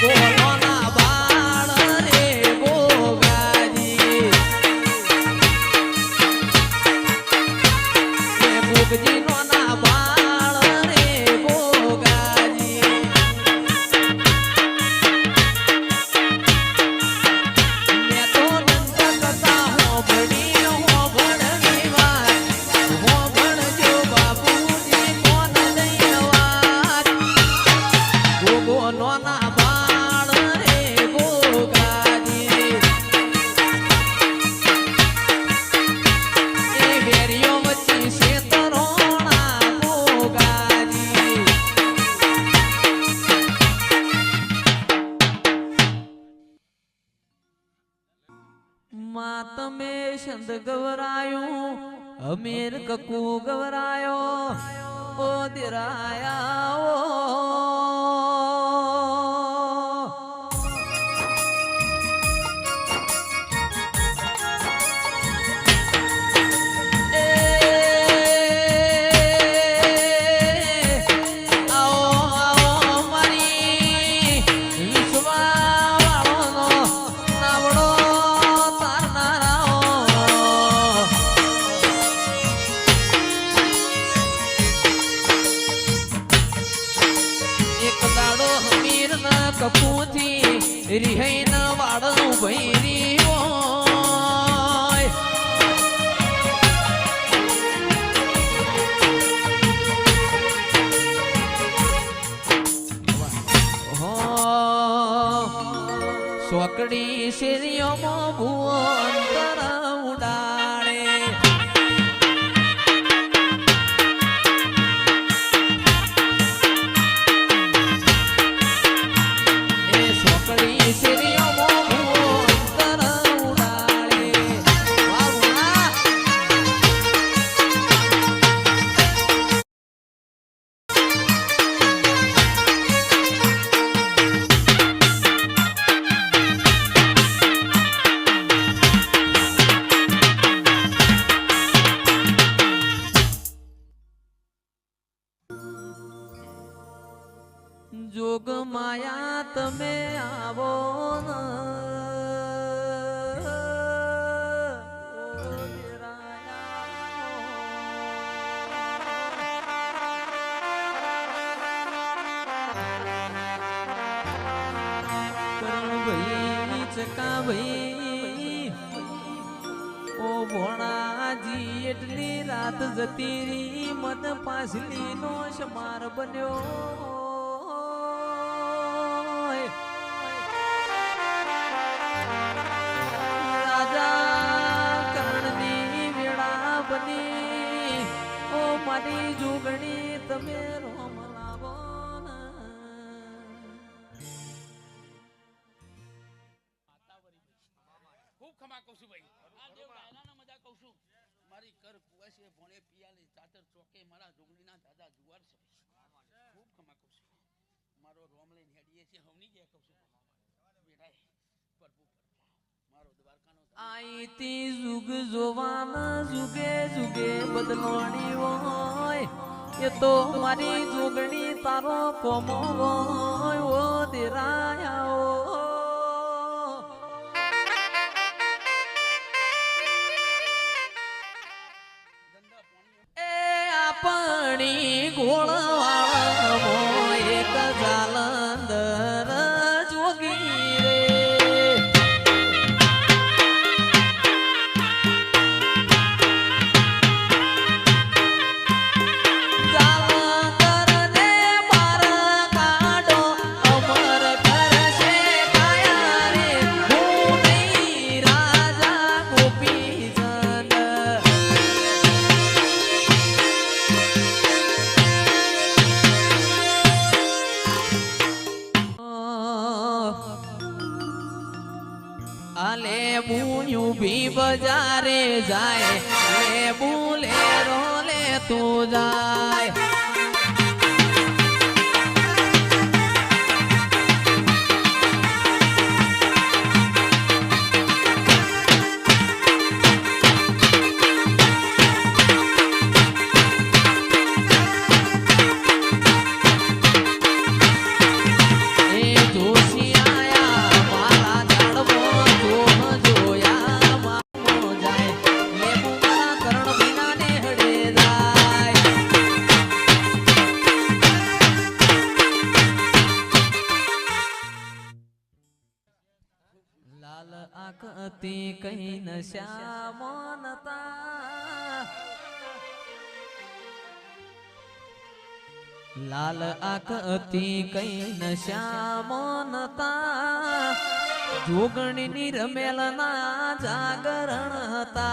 boy. અમીર કકુ ગવરાયો ઓ દિરાયા રિહૈન વાળો ભૈરી સોકડી શેરીઓમાં ભુવન જોગ માયા તમે આવો. કરણભાઈ, ચકાભાઈ, ઓ ભોણાજી એટલી રાત જતી રી મન પાસલી નો શમાર બન્યો મારી જોગણી તમે રોમ લાવો ખૂબ ખમા કહું છું ભાઈ. આ દેવ ડાયરાના મજા કહું છું મારી કર કુવાસી ભોણે પિયાલી ચાતર ચોકે મારા જોગણીના દાદા જુવાર છે. ખૂબ ખમા કહું છું. મારો રોમ લઈને હેડીએ છે હવની ગયા કહું છું. બેટાય પ્રભુ મારો દ્વારકાનો આઈતી જુગ જોવાના જુગે જુગે હોય એ તો મારી જોગણી તારો કોમો દેરાયા આલે બુયું ભી બજારે જાય લે બુલે રોલે તું જાય. ती कै नशा मानता लाल आख अति कै नशा मानता जोगणी निरमेलना जागरण हता